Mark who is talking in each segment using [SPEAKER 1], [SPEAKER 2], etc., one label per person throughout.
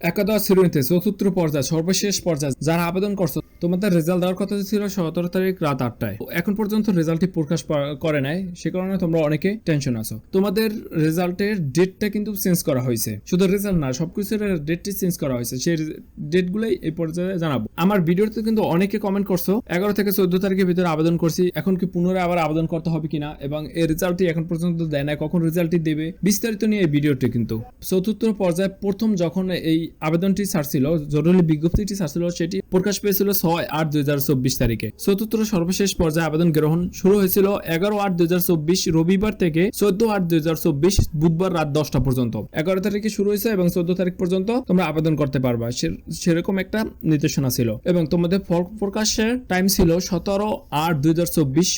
[SPEAKER 1] একাদশ শ্রেণীতে চতুর্থ পর্যায়ে সর্বশেষ পর্যায়ে যারা আবেদন করছ তোমাদের রেজাল্ট দেওয়ার কথা ছিল সতেরো তারিখ রাত আটটায়। এখন পর্যন্ত রেজাল্টটি প্রকাশ করে নাই, সে কারণে তোমরা অনেকে টেনশন আছো। তোমাদের রেজাল্টের ডেটটা কিন্তু চেঞ্জ করা হয়েছে। শুধু রেজাল্ট না, সবকিছুর ডেটটি চেঞ্জ করা হয়েছে। সেই ডেটগুলোই এই পর্যায়ে জানাব। আমার ভিডিওতে কিন্তু অনেকে কমেন্ট করছ, এগারো থেকে চোদ্দ তারিখের ভিতরে আবেদন করছি, এখন কি পুনরায় আবার আবেদন করতে হবে কিনা, এবং এই রেজাল্টটি এখন পর্যন্ত দেয় না কখন রেজাল্টটি দেবে, বিস্তারিত নিয়ে এই ভিডিওটি কিন্তু। চতুর্থ পর্যায়ে প্রথম যখন এই আবেদনটি ছাড়ছিল, জরুরি বিজ্ঞপ্তিটি ছাড়ছিল, সেটি প্রকাশ পেয়েছিল ছয় আট দুই তারিখে। চতুর্থ সর্বশেষ পর্যায়ে আবেদন গ্রহণ শুরু হয়েছিল এগারো আট দুই রবিবার থেকে চোদ্দ আট দুই বুধবার রাত দশটা পর্যন্ত। এগারো তারিখে শুরু হয়েছে এবং চোদ্দ তারিখ পর্যন্ত তোমরা আবেদন করতে পারবা। সেরকম একটা নির্দেশনা ছিল। এবং তোমাদের ফল প্রকাশের টাইম ছিল সতেরো আট দুই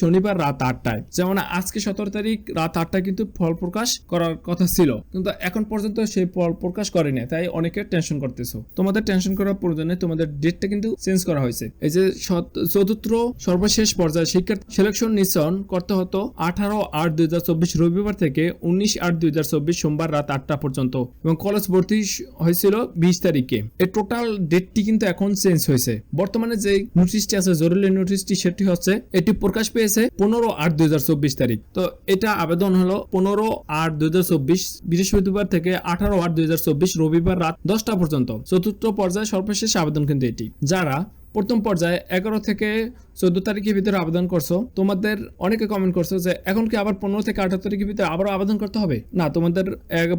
[SPEAKER 1] শনিবার রাত আটটায়। যেমন আজকে সতেরো তারিখ রাত আটটায় কিন্তু ফল প্রকাশ করার কথা ছিল। কিন্তু এখন পর্যন্ত সেই ফল প্রকাশ করেনি, তাই অনেকে টেনশন করতেছো। তোমাদের টেনশন করার প্রয়োজনে তোমাদের ডেটটা কিন্তু চেঞ্জ করা হয়েছে। এই যে চতুর্থ সর্বশেষ পর্যায়ে শিক্ষার্থী সিলেকশন নিশ্চয়ন করতে হতো আঠারো আট দুই রবিবার থেকে উনিশ আট দুই সোমবার রাত আটটা পর্যন্ত এবং কলেজ ভর্তি হয়েছিল বিশ তারিখে। এই টোটাল ডেটটি কিন্তু এখন চেঞ্জ হয়েছে। বর্তমানে যে নোটিশটি আছে, জরুরি নোটিশটি সেটি হচ্ছে, এটি প্রকাশ পেয়েছে পনেরো আট দুই তারিখ। তো এটা আবেদন হলো পনেরো আট দুই হাজার চব্বিশ বৃহস্পতিবার থেকে আঠারো আট দুই রবিবার রাত দশটা পর্যন্ত। চতুর্থ পর্যায়ে সর্বশেষ আবেদন কিন্তু এটি। যারা প্রথম পর্যায়ে এগারো থেকে চোদ্দ তারিখের ভিতরে আবেদন করছ। তোমাদের অনেকে কমেন্ট করছ যে, এখন কি আবার পনেরো থেকে আঠারো তারিখের ভিতরে আবারও আবেদন করতে হবে? না, তোমাদের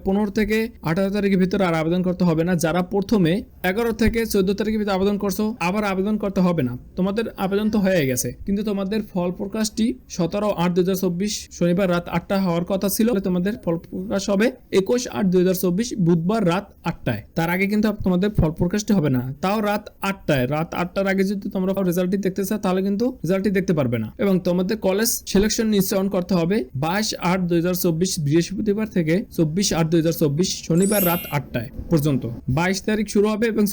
[SPEAKER 1] পনেরো থেকে আঠারো তারিখের ভিতরে আর আবেদন করতে হবে না। যারা প্রথমে এগারো থেকে চোদ্দ তারিখের ভিতরে আবেদন করছ, আবার আবেদন করতে হবে না। তোমাদের আবেদন তো হয়ে গেছে, কিন্তু তোমাদের ফল প্রকাশটি সতেরো আট চব্বিশ শনিবার রাত আটটা হওয়ার কথা ছিল। তোমাদের ফল প্রকাশ হবে একুশ আট চব্বিশ বুধবার রাত আটটায়। তার আগে কিন্তু তোমাদের ফল প্রকাশটি হবে না। তাও রাত আটটায়, রাত আটটার আগে যদি তোমরা রেজাল্টটি দেখতে চাও, তাহলে কিন্তু রেজাল্টটি দেখতে পারবে না। এবং তোমাদের কলেজ সিলেকশন নিশ্চয়ন করতে হবে বাইশ আট দুই হাজার চব্বিশ বৃহস্পতিবার থেকে চব্বিশ আট দুই হাজার চব্বিশ শনিবার রাত আটটায় পর্যন্ত। বাইশ তারিখ শুরু হবে এবং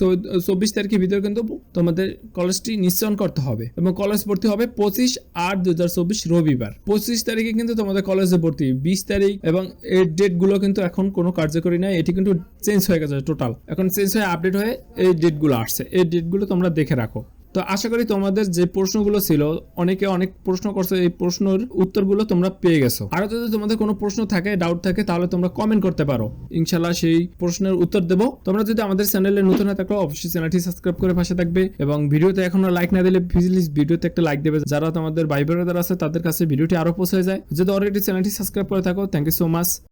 [SPEAKER 1] চব্বিশ তারিখের ভিতরে কিন্তু তোমাদের কলেজটি নিশ্চয়ন করতে হবে। এবং কলেজ ভর্তি হবে পঁচিশ আট দুই হাজার চব্বিশ রবিবার। পঁচিশ তারিখে কিন্তু তোমাদের কলেজে ভর্তি, বিশ তারিখ এবং এই ডেটগুলো কিন্তু এখন কোনো কার্যকরী নাই। এটি কিন্তু চেঞ্জ হয়ে গেছে টোটাল এখন চেঞ্জ হয়ে আপডেট হয়ে এই ডেটগুলো আসছে। এই ডেটগুলো তোমরা দেখে রাখো। তো আশা করি তোমাদের যে প্রশ্নগুলো ছিল, অনেকে অনেক প্রশ্ন করছে, এই প্রশ্নের উত্তরগুলো তোমরা পেয়ে গেছো। আরও যদি তোমাদের কোনো প্রশ্ন থাকে ডাউট থাকে, তাহলে তোমরা কমেন্ট করতে পারো। ইনশাল্লাহ সেই প্রশ্নের উত্তর দেবো। তোমরা যদি আমাদের চ্যানেলে নতুন থাকো, অবশ্যই চ্যানেলটি সাবস্ক্রাইব করে পাশে থাকবে এবং ভিডিওতে এখনও লাইক না দিলে প্লিজ ভিডিওতে একটা লাইক দেবে। যারা তোমাদের ভাই বোনেরা আছে, তাদের কাছে ভিডিওটি আরও পৌঁছে যায়। যদি অলরেডি চ্যানেলটি সাবস্ক্রাইব করে থাকো থ্যাংক ইউ সো মাচ